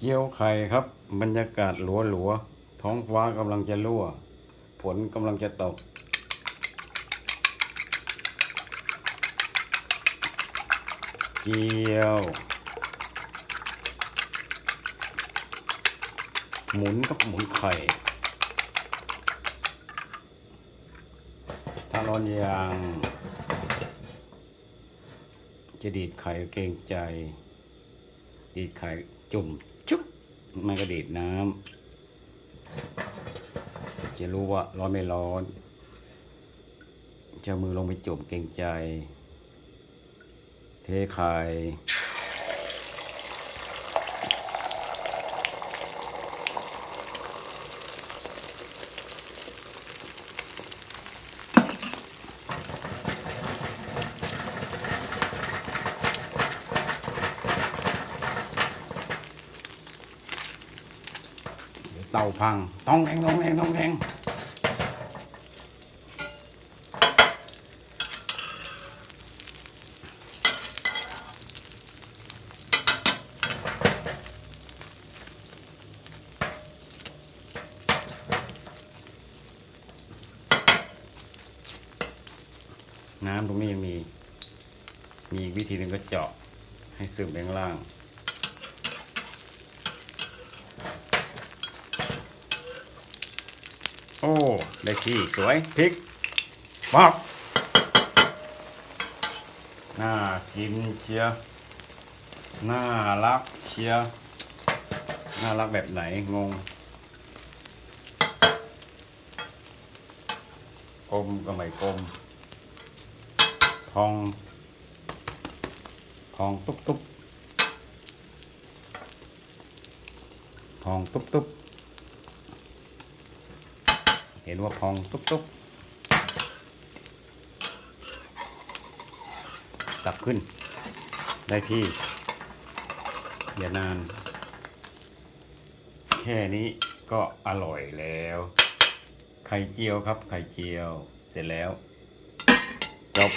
เจียวไข่ครับ บรรยากาศหลัวหลัวท้องฟ้ากำลังจะรั่วฝนกำลังจะตก เจียว หมุนกับหมุนไข่ถ้าร้อนยางจะดีดไข่เกรงใจ ดีดไข่จุ่ม จุ๊บมันก็ดีดน้ำจะรู้ว่าร้อนไม่ร้อนจะเอามือลงไปจุ่มเก่งใจ เทไข่ เดี๋ยวเตาพังต้องแรงต้องแรงต้องแรงน้ำตรงนี้ยังมี มีอีกวิธีหนึ่งก็เจาะให้ซึมไปข้างล่าง โอ้ได้ที่สวยพริกปักน่ากินเชียร์น่ารักเชียร์น่ารักแบบไหนงงกลมก็ไม่กลมพองพองตุ๊บตุ๊บพองตุ๊บตุ๊บ เห็นว่าพองตุ๊บตุ๊บตับขึ้น ได้ที่ อย่านาน แค่นี้ก็อร่อยแล้ว ไข่เจียวครับ ไข่เจียว เสร็จแล้ว จบ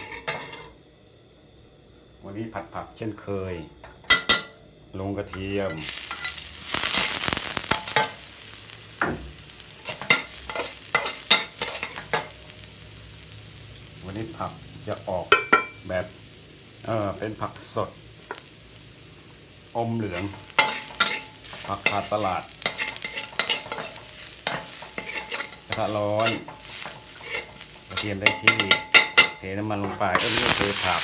วันนี้ผัดผักเช่นเคย ลงกระเทียม วันนี้ผักจะออกแบบเออเป็นผักสด อมเหลือง ผักขาดตลาดกระทะร้อนกระเทียมได้ที่เทน้ำมันลงไปก็นี่ก็คือผัก